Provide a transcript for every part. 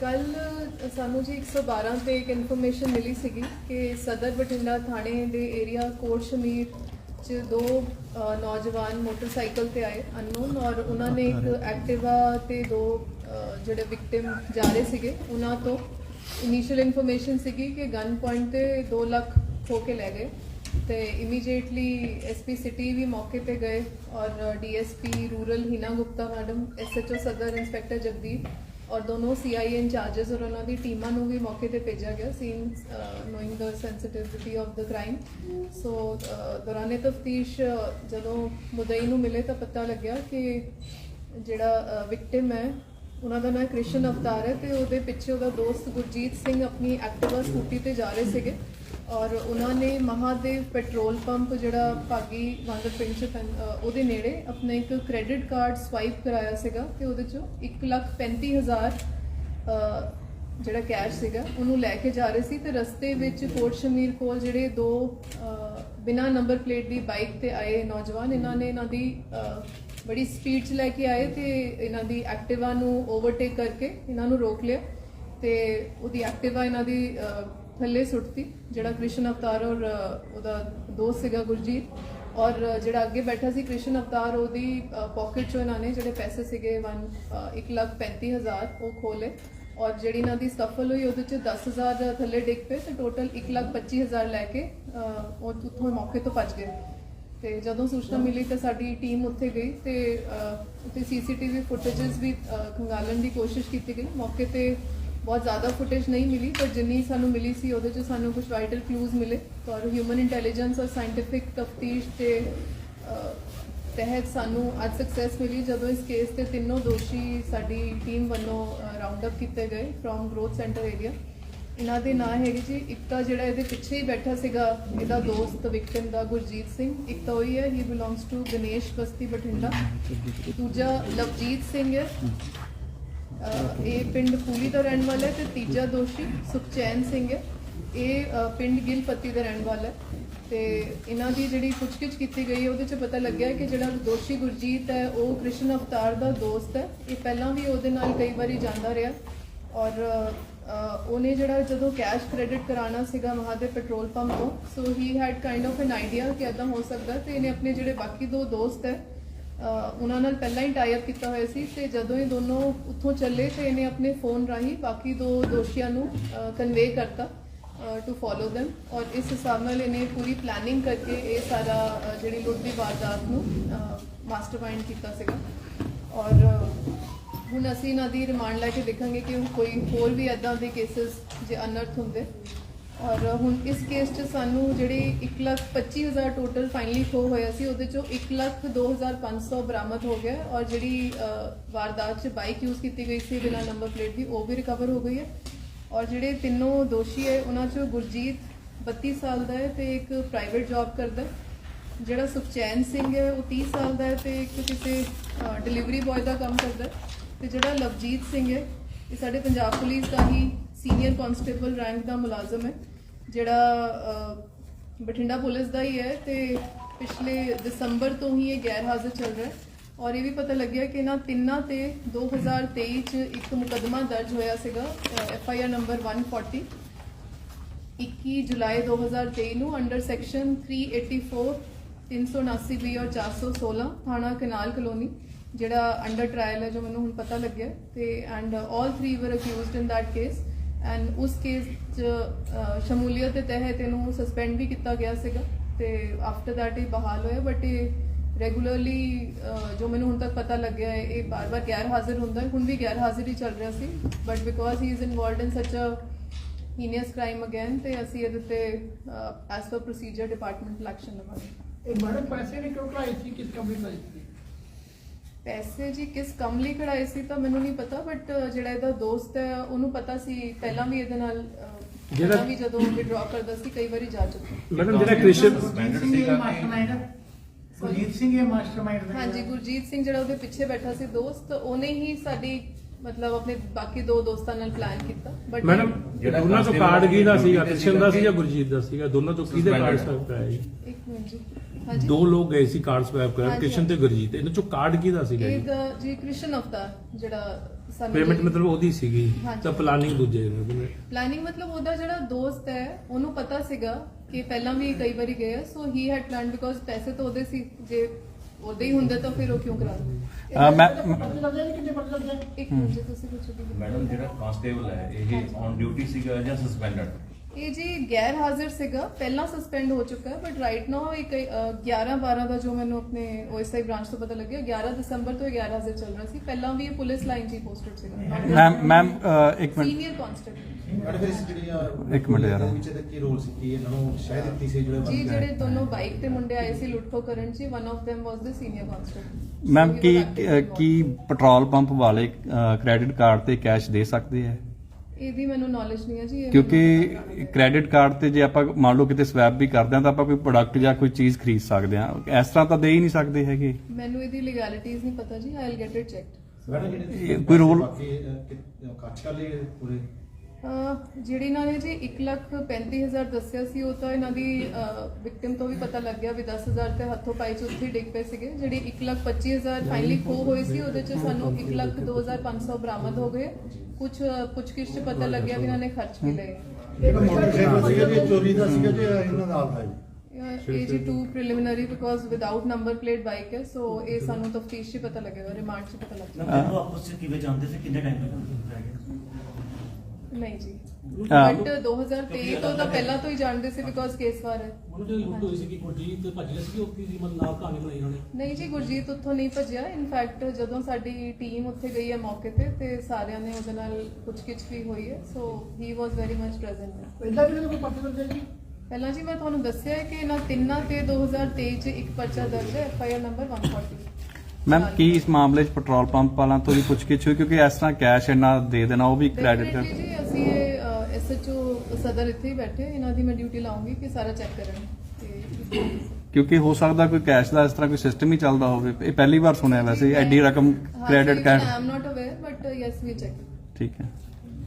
ਕੱਲ ਸਾਨੂੰ ਜੀ 112 ਤੇ ਇੱਕ ਇਨਫੋਰਮੇਸ਼ਨ ਮਿਲੀ ਸੀਗੀ ਕਿ ਸਦਰ ਬਠਿੰਡਾ ਥਾਣੇ ਦੇ ਏਰੀਆ ਕੋਟ ਸ਼ਮੀਰ ਚ ਦੋ ਨੌਜਵਾਨ ਮੋਟਰਸਾਈਕਲ ਤੇ ਆਏ ਅਨਨੋਨ ਔਰ ਉਹਨਾਂ ਨੇ ਇੱਕ ਐਕਟਿਵਾ ਤੇ ਦੋ ਜਿਹੜੇ ਵਿਕਟਿਮ ਜਾ ਰਹੇ ਸੀਗੇ ਉਹਨਾਂ ਤੋਂ ਇਨੀਸ਼ੀਅਲ ਇਨਫੋਰਮੇਸ਼ਨ ਸੀਗੀ ਕਿ ਗਨ ਪੁਆਇੰਟ ਤੇ 2 ਲੱਖ ਖੋ ਕੇ ਲੈ ਗਏ ਤੇ ਇਮੀਡੀਏਟਲੀ ਐਸਪੀ ਸਿਟੀ ਵੀ ਮੌਕੇ ਤੇ ਗਏ ਔਰ DSP rural Heena Gupta madam SHO Sadar inspector Jagdeep ਔਰ ਦੋਨੋਂ ਸੀਆਈਏ ਇੰਚਾਰजेस ਔਰ ਉਹਨਾਂ ਦੀ ਟੀਮਾਂ ਨੂੰ ਵੀ ਮੌਕੇ ਤੇ ਭੇਜਿਆ ਗਿਆ scene knowing the sensitivity of the crime so ਦੌਰਾਨੇ ਤਫਤੀਸ਼ ਜਦੋਂ ਮੁਦਈ ਨੂੰ ਮਿਲੇ ਤਾਂ ਪਤਾ ਲੱਗਿਆ ਕਿ ਜਿਹੜਾ ਵਿਕਟਿਮ ਹੈ, ਉਹਨਾਂ ਦਾ ਨਾਮ ਕ੍ਰਿਸ਼ਨ ਅਵਤਾਰ ਹੈ ਤੇ ਉਹਦੇ ਪਿੱਛੇ ਉਹਦਾ ਦੋਸਤ ਗੁਰਜੀਤ ਸਿੰਘ ਆਪਣੀ ਐਕਟਿਵਾ ਸਕੂਟੀ ਤੇ ਜਾ ਰਹੇ ਸੀਗੇ। ਔਰ ਉਹਨਾਂ ਨੇ ਮਹਾਦੇਵ ਪੈਟਰੋਲ ਪੰਪ ਜਿਹੜਾ ਭਾਗੀ ਵਾਂਦਰ ਪਿੰਡ ਚ ਪੈਂ- ਅ, ਉਹਦੇ ਨੇੜੇ ਆਪਣਾ ਇੱਕ ਕ੍ਰੈਡਿਟ ਕਾਰਡ ਸਵਾਈਪ ਕਰਾਇਆ ਸੀਗਾ ਤੇ ਉਹਦੇ ਚੋਂ 135000 ਅ, ਜਿਹੜਾ ਕੈਸ਼ ਸੀਗਾ ਉਹਨੂੰ ਲੈ ਕੇ ਜਾ ਰਹੇ ਸੀ ਤੇ ਰਸਤੇ ਵਿੱਚ ਕੋਟ ਸ਼ਮੀਰ ਕੋਲ ਜਿਹੜੇ ਦੋ ਅ, ਬਿਨਾਂ ਨੰਬਰ ਪਲੇਟ ਦੀ ਬਾਈਕ ਤੇ ਆਏ ਨੌਜਵਾਨ ਇਹਨਾਂ ਨੇ ਇਹਨਾਂ ਦੀ ਅ, ਬੜੀ ਸਪੀਡ 'ਚ ਲੈ ਕੇ ਆਏ ਤੇ ਇਹਨਾਂ ਦੀ ਐਕਟਿਵਾ ਨੂੰ ਓਵਰਟੇਕ ਕਰਕੇ ਇਹਨਾਂ ਨੂੰ ਰੋਕ ਲਿਆ ਤੇ ਉਹਦੀ ਐਕਟਿਵਾ ਇਹਨਾਂ ਦੀ ਅ, ਥੱਲੇ ਸੁੱਟਤੀ ਜਿਹੜਾ ਕ੍ਰਿਸ਼ਨ ਅਵਤਾਰ ਔਰ ਉਹਦਾ ਦੋਸਤ ਸੀਗਾ ਗੁਰਜੀਤ। ਔਰ ਜਿਹੜਾ ਅੱਗੇ ਬੈਠਾ ਸੀ ਕ੍ਰਿਸ਼ਨ ਅਵਤਾਰ ਉਹਦੀ ਪਾਕਟ ਚੋਂ ਇਹਨਾਂ ਨੇ ਜਿਹੜੇ ਪੈਸੇ ਸੀਗੇ 1 ਲੱਖ 35000 ਉਹ ਖੋਲੇ ਔਰ ਜਿਹੜੀ ਇਹਨਾਂ ਦੀ ਸਫਲ ਹੋਈ ਉਹਦੇ ਚ 10000 ਥੱਲੇ ਡਿੱਗ ਪਏ ਤੇ ਟੋਟਲ 1 ਲੱਖ 25000 ਲੈ ਕੇ ਉਹ ਉੱਥੋਂ ਮੌਕੇ ਤੋਂ ਭੱਜ ਗਏ। ਤੇ ਜਦੋਂ ਸੂਚਨਾ ਮਿਲੀ ਤਾਂ ਸਾਡੀ ਟੀਮ ਉੱਥੇ ਗਈ ਤੇ ਅ, ਉੱਥੇ ਸੀਸੀਟੀਵੀ ਫੁਟੇजेस ਵੀ ਅ, ਖੰਗਾਲਣ ਦੀ ਕੋਸ਼ਿਸ਼ ਕੀਤੀ ਗਈ। ਮੌਕੇ ਤੇ ਬਹੁਤ ਜ਼ਿਆਦਾ ਫੁਟੇਜ ਨਹੀਂ ਮਿਲੀ, ਪਰ ਜਿੰਨੀ ਸਾਨੂੰ ਮਿਲੀ ਸੀ, ਉਹਦੇ 'ਚ ਸਾਨੂੰ ਕੁਝ ਵਾਈਟਲ ਕਲੂਜ਼ ਮਿਲੇ। ਔਰ ਹਿਊਮਨ ਇੰਟੈਲੀਜੈਂਸ ਔਰ ਸਾਇੰਟੀਫਿਕ ਤਫਤੀਸ਼ ਤੇ ਤਹਿਤ ਸਾਨੂੰ ਅੱਜ ਸਕਸੈਸ ਮਿਲੀ, ਜਦੋਂ ਇਸ ਕੇਸ ਤੇ ਤਿੰਨੋਂ ਦੋਸ਼ੀ ਸਾਡੀ ਟੀਮ ਵੱਲੋਂ ਰਾਉਂਡ ਅਪ ਕੀਤੇ ਗਏ ਫਰੋਮ ਗਰੋਥ ਸੈਂਟਰ ਏਰੀਆ ਇਹਨਾਂ ਦੇ ਨਾਂ ਹੈਗੇ ਜੀ, ਇੱਕ ਤਾਂ ਜਿਹੜਾ ਇਹਦੇ ਪਿੱਛੇ ਹੀ ਬੈਠਾ ਸੀਗਾ, ਇਹਦਾ ਦੋਸਤ ਵਿਕਟਮ ਦਾ ਗੁਰਜੀਤ ਸਿੰਘ, ਇੱਕ ਤਾਂ ਉਹੀ ਹੈ he belongs to Ganesh Basti Bathinda ਦੂਜਾ ਲਵਜੀਤ ਸਿੰਘ ਹੈ। ਅਹ ਇਹ ਪਿੰਡ ਪੂਲੀ ਦਾ ਰਹਿਣ ਵਾਲਾ ਹੈ ਤੇ ਤੀਜਾ ਦੋਸ਼ੀ ਸੁਖਚੈਨ ਸਿੰਘ ਹੈ। ਇਹ ਅਹ, ਪਿੰਡ ਗਿਲਪੱਤੀ ਦਾ ਰਹਿਣ ਵਾਲਾ ਹੈ ਤੇ ਇਹਨਾਂ ਦੀ ਜਿਹੜੀ ਪੁੱਛਗਿੱਛ ਕੀਤੀ ਗਈ ਹੈ ਉਹਦੇ ਚ ਪਤਾ ਲੱਗਿਆ ਹੈ ਕਿ ਜਿਹੜਾ ਦੋਸ਼ੀ ਗੁਰਜੀਤ ਹੈ ਉਹ ਕ੍ਰਿਸ਼ਨ ਅਵਤਾਰ ਦਾ ਦੋਸਤ ਹੈ। ਇਹ ਪਹਿਲਾਂ ਵੀ ਉਹਦੇ ਨਾਲ ਕਈ ਵਾਰੀ ਜਾਂਦਾ ਰਿਹਾ ਔਰ ਅਹ, ਉਹਨੇ ਜਿਹੜਾ ਜਦੋਂ ਕੈਸ਼ ਕ੍ਰੈਡਿਟ ਕਰਾਉਣਾ ਸੀਗਾ ਮਹਾਦੇਵ ਪੈਟਰੋਲ ਪੰਪ ਤੋਂ so he had kind of an idea ਕਿ ਇਦਾਂ ਹੋ ਸਕਦਾ ਤੇ ਇਹਨੇ ਆਪਣੇ ਜਿਹੜੇ ਬਾਕੀ ਦੋ ਦੋਸਤ ਹੈ ਉਹਨਾਂ ਨਾਲ ਪਹਿਲਾਂ ਹੀ ਟਾਈ ਅਪ ਕੀਤਾ ਹੋਇਆ ਸੀ ਤੇ ਜਦੋਂ ਇਹ ਦੋਨੋਂ ਉੱਥੋਂ ਚੱਲੇ ਤੇ ਇਹਨੇ ਆਪਣੇ ਫੋਨ ਰਾਹੀਂ ਬਾਕੀ ਦੋ ਦੋਸ਼ੀਆਂ ਨੂੰ ਕਨਵੇ ਕਰਤਾ ਟੂ ਫੋਲੋ them ਔਰ ਇਸ ਹਿਸਾਬ ਨਾਲ ਇਹਨੇ ਪੂਰੀ ਪਲੈਨਿੰਗ ਕਰਕੇ ਇਹ ਸਾਰਾ ਜਿਹੜੀ ਲੁੱਟ ਦੀ ਵਾਰਦਾਤ ਨੂੰ ਮਾਸਟਰਮਾਈਂਡ ਕੀਤਾ ਸੀਗਾ। ਔਰ ਹੁਣ ਅਸੀਂ ਇਹਨਾਂ ਦੀ ਰਿਮਾਂਡ ਲੈ ਕੇ ਦੇਖਾਂਗੇ ਕਿ ਕੋਈ ਹੋਰ ਵੀ ਐਦਾਂ ਦੇ ਕੇसेस ਜੇ ਅਨਰਥ ਹੁੰਦੇ। ਔਰ ਹੁਣ ਇਸ ਕੇਸ 'ਚ ਸਾਨੂੰ ਜਿਹੜੀ 125000 ਟੋਟਲ ਫਾਈਨਲੀ ਖੋ ਹੋਇਆ ਸੀ, ਉਹਦੇ ਚੋਂ 102500 ਬਰਾਮਦ ਹੋ ਗਿਆ ਔਰ ਜਿਹੜੀ ਵਾਰਦਾਤ 'ਚ ਬਾਈਕ ਯੂਜ਼ ਕੀਤੀ ਗਈ ਸੀ ਬਿਨਾਂ ਨੰਬਰ ਪਲੇਟ ਦੀ, ਉਹ ਵੀ ਰਿਕਵਰ ਹੋ ਗਈ ਹੈ। ਔਰ ਜਿਹੜੇ ਤਿੰਨੋਂ ਦੋਸ਼ੀ ਹੈ, ਉਹਨਾਂ 'ਚੋਂ ਗੁਰਜੀਤ 32 ਸਾਲ ਦਾ ਹੈ ਤੇ ਇੱਕ ਪ੍ਰਾਈਵੇਟ ਜੌਬ ਕਰਦਾ ਹੈ। ਜਿਹੜਾ ਸੁਖਚੈਨ ਸਿੰਘ ਹੈ, ਉਹ 30 ਸਾਲ ਦਾ ਹੈ ਤੇ ਇੱਕ ਕਿਸੇ ਡਿਲੀਵਰੀ ਬॉय ਦਾ ਕੰਮ ਕਰਦਾ ਹੈ। ਤੇ ਜਿਹੜਾ ਲਵਜੀਤ ਸਿੰਘ ਹੈ, ਇਹ ਸਾਡੇ ਪੰਜਾਬ ਪੁਲਿਸ ਦਾ ਹੀ ਸੀਨੀਅਰ ਕਾਂਸਟੇਬਲ ਰੈਂਕ ਦਾ ਮੁਲਾਜ਼ਮ ਹੈ, ਜਿਹੜਾ ਬਠਿੰਡਾ ਪੁਲਿਸ ਦਾ ਹੀ ਹੈ ਤੇ ਪਿਛਲੇ ਦਸੰਬਰ ਤੋਂ ਹੀ ਇਹ ਗੈਰ ਹਾਜ਼ਰ ਚੱਲ ਰਿਹਾ ਹੈ। ਔਰ ਇਹ ਵੀ ਪਤਾ ਲੱਗਿਆ ਕਿ ਇਹਨਾਂ ਤਿੰਨਾਂ ਤੇ 2023 ਚ ਇੱਕ ਮੁਕੱਦਮਾ ਦਰਜ ਹੋਇਆ ਸੀਗਾ ਐਫ ਆਈ ਆਰ ਨੰਬਰ 140 21 ਜੁਲਾਈ 2023 ਨੂੰ ਅੰਡਰ ਸੈਕਸ਼ਨ 384 379 ਬੀ ਔਰ 416 ਥਾਣਾ ਕਨਾਲ ਕਲੋਨੀ, ਜਿਹੜਾ ਅੰਡਰ ਟ੍ਰਾਇਲ ਹੈ ਜੋ ਮੈਨੂੰ ਹੁਣ ਪਤਾ ਲੱਗਿਆ, ਤੇ and all 3 were accused in that case and ਉਸ ਕੇਸ ਚ ਸ਼ਮੂਲੀਅਤ ਦੇ ਤਹਿਤ ਇਹਨੂੰ ਸਸਪੈਂਡ ਵੀ ਕੀਤਾ ਗਿਆ ਸੀਗਾ। ਤੇ ਆਫਟਰ ਦੈਟ ਇਹ ਬਹਾਲ ਹੋਇਆ ਬਟ ਇਹ ਰੈਗੂਲਰਲੀ ਜੋ ਮੈਨੂੰ ਹੁਣ ਤੱਕ ਪਤਾ ਲੱਗਿਆ ਹੈ ਇਹ ਬਾਰ-ਬਾਰ ਗੈਰ ਹਾਜ਼ਰ ਹੁੰਦਾ ਹੈ ਹੁਣ ਵੀ ਗੈਰ ਹਾਜ਼ਰ ਹੀ ਚੱਲ ਰਿਹਾ ਸੀ but because he is involved in such a heinous crime again ਤੇ ਅਸੀਂ ਇਹਦੇ ਤੇ as per procedure departmental action ਲਵਾਂਗੇ ਇਹ ਮੈਡਮ ਪੈਸੇ ਨੇ ਕਿਉਂ ਕਢਾਏ ਸੀ ਕਿਸ ਕੰਪਨੀ ਦਾ ਸੀ ਪੈਸੇ ਜੀ ਕਿਸ ਕੰਮ ਲਈ ਕਢਾਏ ਸੀ ਤਾਂ ਮੈਨੂੰ ਨਹੀਂ ਪਤਾ ਬਟ ਜਿਹੜਾ ਇਹਦਾ ਦੋਸਤ ਹੈ ਉਹਨੂੰ ਪਤਾ ਸੀ ਪਹਿਲਾਂ ਵੀ ਇਹਦੇ ਨਾਲ ਜਿਹੜਾ- ਵੀ ਜਦੋਂ ਵਿਡਰਾ ਕਰਦਾ ਸੀ ਕਈ ਵਾਰੀ ਜਾ ਚੁੱਕਾ। ਮੈਡਮ ਜਿਹੜਾ ਕ੍ਰਿਸ਼ਨ ਸੁਰਜੀਤ ਸਿੰਘ ਇਹ ਮਾਸਟਰਮਾਈਂਡ ਹੈ ਸੁਰਜੀਤ ਸਿੰਘ ਇਹ ਮਾਸਟਰਮਾਈਂਡ ਹੈ ਹਾਂਜੀ ਗੁਰਜੀਤ ਸਿੰਘ ਜਿਹੜਾ ਉਹਦੇ ਪਿੱਛੇ ਬੈਠਾ ਸੀ ਦੋਸਤ ਉਹਨੇ ਹੀ ਸਾਡੀ ਮਤਲਬ ਆਪਣੇ ਬਾਕੀ ਦੋ ਦੋਸਤਾਂ ਨਾਲ ਪਲਾਨ ਕੀਤਾ ਬਟ ਮੈਡਮ ਜਿਹੜਾ ਦੋਨਾਂ ਤੋਂ ਕਾਰਡ ਕਿਹਦਾ ਸੀਗਾ? ਕ੍ਰਿਸ਼ਨ ਦਾ ਸੀ? ਜਾਂ ਗੁਰਜੀਤ ਦਾ ਸੀਗਾ? ਦੋਨਾਂ ਤੋਂ ਕਿਹਦੇ ਕਾਰਡ ਕਰਾਇਆ ਜੀ ਇੱਕ ਮਿੰਟ ਜੀ। ਹਾਂਜੀ। ਦੋ ਲੋਕ ਗਏ ਸੀ ਕਾਰਡ ਸਵੈਪ ਕਰਨ ਹਾਂਜੀ, ਕ੍ਰਿਸ਼ਨ ਤੇ ਗੁਰਜੀਤ। ਇਹਨਾਂ ਚੋਂ ਕਾਰਡ ਕਿਹਦਾ ਸੀਗਾ ਇਹ ਜੀ ਦਾ ਜੀ ਕ੍ਰਿਸ਼ਨ ਅਵਤਾਰ ਜਿਹੜਾ ਸਾਨੂੰ ਪੇਮੈਂਟ ਮਤਲਬ ਉਹਦੀ ਸੀਗੀ ਹਾਂਜੀ। ਤਾਂ ਪਲਾਨਿੰਗ ਦੂਜੇ ਨੇ ਪਲਾਨਿੰਗ ਮਤਲਬ ਉਹਦਾ ਜਿਹੜਾ ਦੋਸਤ ਹੈ ਉਹਨੂੰ ਪਤਾ ਸੀਗਾ ਕਿ ਪਹਿਲਾਂ ਵੀ ਕਈ ਵਾਰੀ ਗਏ ਆ so he had plan because ਪੈਸੇ ਤਾਂ ਉਹਦੇ ਸੀ ਜੇ ਉਹਦੇ ਹੀ ਹੁੰਦੇ ਤਾਂ ਫਿਰ ਉਹ ਕਿਉਂ ਕਰਾ ਦਿੰਦੇ? ਅਹ ਮੈਂ ਜੀ ਇੱਕ ਮਿੰਟ ਜੀ ਤੁਸੀਂ ਪੁੱਛੋਗੇ ਮੈਡਮ ਜਿਹੜਾ ਕਾਂਸਟੇਬਲ ਹੈ ਇਹ ਔਨ ਡਿਊਟੀ ਸੀਗਾ ਜਾਂ ਸਸਪੈਂਡਡ ਇਹ ਜੀ ਗੈਰ ਹਾਜ਼ਰ ਸੀਗਾ ਪਹਿਲਾਂ ਸਸਪੈਂਡ ਹੋ ਚੁੱਕਾ ਹੈ ਬਟ ਰਾਈਟ ਨਾਓ ਇਹ ਕਈ, ਅ, 11 12 ਦਾ ਜੋ ਮੈਨੂੰ ਆਪਣੇ ਓਐਸਆਈ ਬ੍ਰਾਂਚ ਤੋਂ ਪਤਾ ਲੱਗਿਆ 11 ਦਸੰਬਰ ਤੋਂ ਇਹ ਗੈਰ ਹਾਜ਼ਰ ਚੱਲ ਰਿਹਾ ਸੀ। ਪਹਿਲਾਂ ਵੀ ਇਹ ਪੁਲਿਸ ਲਾਈਨ 'ਚ ਹੀ ਪੋਸਟਡ ਸੀਗਾ। ਮੈਮ ਮੈਮ ਇੱਕ ਮਿੰਟ। ਸੀਨੀਅਰ ਜਿਹੜੀ ਇੱਕ ਮਿੰਟ ਯਾਰ। ਇਹਦੇ ਵਿੱਚ ਇਹਦਾ ਕੀ ਰੋਲ ਸੀ? ਕੀ ਇਹਨਾਂ ਨੂੰ ਸ਼ਾਇਦ ਦਿੱਤੀ ਸੀ ਜਿਹੜੇ ਜੀ ਜਿਹੜੇ ਦੋਨੋਂ ਬਾਈਕ ਤੇ ਮੁੰਡੇ ਆਏ ਸੀ ਲੁੱਟਖੋ ਕਰਨ 'ਚ one of them was the senior constable ma'am ਕੀ ਕੀ ਪੈਟਰੋਲ ਪੰਪ ਵਾਲੇ ਕ੍ਰੈਡਿਟ ਕਾਰਡ ਤੇ ਕੈਸ਼ ਦੇ ਸਕਦੇ ਆ? ਇਹਦੀ ਮੈਨੂੰ ਨੌਲੇਜ ਨਹੀਂ ਹੈ ਜੀ ਇਹ ਕਿਉਂਕਿ ਕ੍ਰੈਡਿਟ ਕਾਰਡ ਤੇ ਜੇ ਆਪਾਂ ਮੰਨ ਲਓ ਕਿਤੇ ਸਵੈਪ ਵੀ ਕਰਦੇ ਆ ਤਾਂ ਆਪਾਂ ਕੋਈ ਪ੍ਰੋਡਕਟ ਜਾਂ ਕੋਈ ਚੀਜ਼ ਖਰੀਦ ਸਕਦੇ ਆ ਇਸ ਤਰ੍ਹਾਂ ਤਾਂ ਦੇ ਹੀ ਨਹੀਂ ਸਕਦੇ ਹੈਗੇ। ਮੈਨੂੰ- ਇਹਦੀ ਲੀਗੈਲਿਟੀਜ਼ ਨਹੀਂ ਪਤਾ ਜੀ I will get it checked madam ਜਿਹੜੇ ਇਹ ਕੋਈ role- ਬਾਕੀ ਅਹ, ਕਿ- ਖਰਚ ਕਰ ਲਏ ਪੂਰੇ? ਜਿਹੜੀ ਇਹਨਾਂ ਨੇ ਜੀ 1 ਲੱਖ 35000 ਦੱਸਿਆ ਸੀ ਉਹ ਤਾਂ ਇਹਨਾਂ ਦੀ ਵਿਕਟਿਮ ਤੋਂ ਵੀ ਪਤਾ ਲੱਗ ਗਿਆ ਵੀ 10000 ਤੇ ਹੱਥੋਂ ਪਾਈ ਚ ਉੱਥੇ ਹੀ ਡਿੱਗ ਪਏ ਸੀਗੇ। ਜਿਹੜੀ 1 ਲੱਖ 25000 ਫਾਈਨਲੀ ਖੋ ਹੋਈ ਸੀ ਉਹਦੇ ਚ ਸਾਨੂੰ 1 ਲੱਖ 2500 ਬਰਾਮਦ ਹੋ ਗਏ। ਕੁਝ ਪੁੱਛਗਿੱਛ ਚ ਪਤਾ ਲੱਗਿਆ ਵੀ ਇਹਨਾਂ ਨੇ ਖਰਚ ਵੀ ਲਏ। ਇੱਕ ਮੋਟਰਸਾਈਕਲ ਸੀਗਾ ਜੀ ਚੋਰੀ ਦਾ ਸੀਗਾ ਜੀ ਇਹਨਾਂ ਨਾਲ ਦਾ ਜੀ। ਅਹ ਇਹ ਜੀ to preliminary because without number plate bike ਹੈ ਸੋ ਇਹ ਸਾਨੂੰ ਤਫਤੀਸ਼ 'ਚ ਪਤਾ ਲੱਗੇਗਾ ਰਿਮਾਂਡ 'ਚ ਪਤਾ ਲੱਗੇਗਾ ਆਪਸ ਵਿੱਚ ਕਿਵੇਂ ਜਾਣਦੇ ਸੀ ਕਿੰਨੇ ਟਾਈਮ ਤੱਕ ਰਹਿ ਗਏ? ਨਹੀਂ ਜੀ। ਹਾਂ। ਬਟ 2023 ਤੋਂ ਤਾਂ ਪਹਿਲਾਂ ਤੋਂ ਹੀ ਜਾਣਦੇ ਸੀ ਬਿਕੋਜ਼ ਕੇਸ ਵਾਰ। ਹੈ ਉਹਨੂੰ ਜਦੋਂ ਲੁੱਟ ਹੋਈ ਸੀ ਕਿ ਗੁਰਜੀਤ ਭੱਜ ਰਿਹਾ ਸੀ ਉੱਥੇ ਸੀ ਮਤਲਬ ਨਾਲ ਕਹਾਣੀ ਬਣਾਈ ਉਹਨਾਂ ਨੇ। ਨਹੀਂ ਜੀ ਗੁਰਜੀਤ ਉੱਥੋਂ ਨਹੀਂ ਭੱਜਿਆ। ਇਨਫੈਕਟ ਜਦੋਂ ਸਾਡੀ ਟੀਮ ਉੱਥੇ ਗਈ ਹੈ ਮੌਕੇ ਤੇ ਤੇ ਸਾਰਿਆਂ ਨੇ ਉਹਦੇ ਨਾਲ ਪੁੱਛਗਿੱਛ ਵੀ ਹੋਈ ਹੈ। So he was very much present ਪਹਿਲਾਂ ਵੀ ਇਹਨਾਂ ਕੋਈ ਪਰਚੇ ਲੱਗੇ ਜੀ? ਪਹਿਲਾਂ ਜੀ ਮੈਂ ਤੁਹਾਨੂੰ ਦੱਸਿਆ ਹੈ ਕਿ ਇਹਨਾਂ ਤਿੰਨਾਂ ਤੇ 2023 ਚ ਇੱਕ ਪਰਚਾ ਦਰਜ ਹੈ F I R number 140 ma'am ਕੀ ਇਸ ਮਾਮਲੇ 'ਚ ਪੈਟਰੋਲ ਪੰਪ ਵਾਲਾਂ ਤੋਂ ਵੀ ਪੁੱਛਗਿੱਛ ਹੋਈ? ਕਿਉਂਕਿ ਇਸ ਤਰ੍ਹਾਂ ਕੈਸ਼ ਇੰਨਾ ਦੇ ਦੇਣਾ ਉਹ ਵੀ ਕ੍ਰੈਡਿਟ ਕਰ ਜੀ ਅਸੀਂ ਐਸਐਚਓ ਸਦਰ ਇੱਥੇ ਹੀ ਬੈਠੇ ਇਹਨਾਂ ਦੀ ਮੈਂ ਡਿਊਟੀ ਲਾਉਂਗੀ ਕਿ ਸਾਰਾ ਚੈੱਕ ਕਰਨ। ਤੇ ਕਿਉਂਕਿ ਹੋ ਸਕਦਾ ਕੋਈ ਕੈਸ਼ ਦਾ ਇਸ ਤਰ੍ਹਾਂ ਕੋਈ ਸਿਸਟਮ ਹੀ ਚੱਲਦਾ ਹੋਵੇ। ਇਹ ਪਹਿਲੀ ਵਾਰ ਸੁਣਿਆ ਵੈਸੇ ਐਡੀ ਰਕਮ credit card I am not aware but yes we check ਠੀਕ ਹੈ।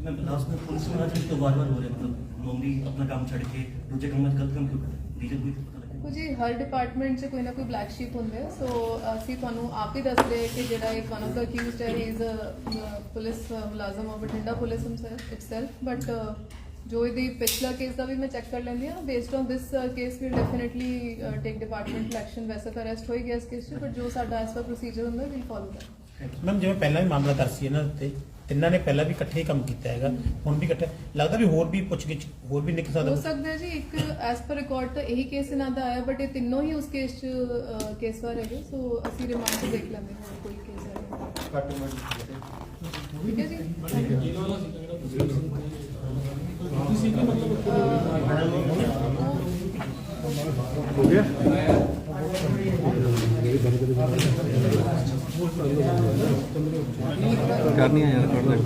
ਮੈਂ ਲਾਸਟ ਵਿੱਚ ਪੁਲਿਸ ਨੂੰ ਨਾ ਚੀਜ਼ ਤੋਂ ਵਾਰ-ਵਾਰ ਹੋ ਰਿਹਾ ਮਤਲਬ ਲੋਮੀ ਆਪਣਾ ਕੰਮ ਛੱਡ ਕੇ ਦੂਜੇ ਕੰਮ ਵਿੱਚ ਗਲਤ ਕੰਮ ਕਿਉਂ ਕਰਦੇ? ਰੀਜ਼ਨ ਕੋਈ ਦੇਖੋ ਜੀ, ਹਰ ਡਿਪਾਰਟਮੈਂਟ 'ਚ ਕੋਈ ਨਾ ਕੋਈ ਬਲੈਕ ਸ਼ੀਪ ਹੁੰਦੇ ਆ ਸੋ ਅਸੀਂ ਤੁਹਾਨੂੰ ਆਪ ਹੀ ਦੱਸ ਰਹੇ ਕਿ ਜਿਹੜਾ ਇੱਕ ਵਨ ਆਫ ਦਾ ਅਕਿਊਜ਼ਡ ਹੈ ਇਜ਼ ਪੁਲਿਸ ਮੁਲਾਜ਼ਮ of Bathinda police itself but ਜੋ ਇਹਦੀ ਪਿਛਲਾ ਕੇਸ ਦਾ ਵੀ ਮੈਂ ਚੈੱਕ ਕਰ ਲੈਂਦੀ ਹਾਂ based on this case we definitely take department action ਵੈਸੇ ਤਾਂ ਅਰੈਸਟ ਹੋਈ ਗਿਆ ਇਸ ਕੇਸ 'ਚ ਬਟ ਜੋ ਸਾਡਾ ਐਸ ਪਰ ਪ੍ਰੋਸੀਜਰ ਹੁੰਦਾ ਵੀ ਫੋਲੋ ਕਰ ਮੈਮ ਜਿਵੇਂ ਪਹਿਲਾਂ ਵੀ ਮਾਮਲਾ ਦਰਜ ਸੀ ਇਹਨਾਂ ਉੱਤੇ ਤਿੰਨਾਂ ਨੇ ਪਹਿਲਾਂ ਵੀ ਇਕੱਠੇ ਹੀ ਕੰਮ ਕੀਤਾ ਹੈਗਾ ਹੁਣ ਵੀ ਇਕੱਠੇ ਲੱਗਦਾ ਵੀ ਹੋਰ ਵੀ ਪੁੱਛਗਿੱਛ ਹੋਰ ਵੀ ਨਿਕਲ ਹੋ ਸਕਦਾ ਸਕਦਾ ਹੈ ਜੀ ਇੱਕ ਐਸ ਪਰ ਰਿਕਾਰਡ ਤਾਂ ਇਹੀ ਕੇਸ ਇਹਨਾਂ ਦਾ ਆਇਆ ਬਟ ਇਹ ਤਿੰਨੋਂ ਹੀ ਉਸ ਕੇਸ 'ਚ ਕੇਸ ਵਾਰ ਹੈਗੇ ਸੋ ਅਸੀਂ ਰਿਮਾਂਡ 'ਚ ਦੇਖ ਲੈਂਦੇ ਹਾਂ ਹੋਰ ਕੋਈ ਕੇਸ ਹੈ ਘੱਟ ਮਿੰਟ ਠੀਕ ਹੈ ਜੀ ਜੇਲ੍ਹ ਵਾਲਾ ਕਰਨੀ ਆ ਯਾਰ ਕੱਢ ਲੈ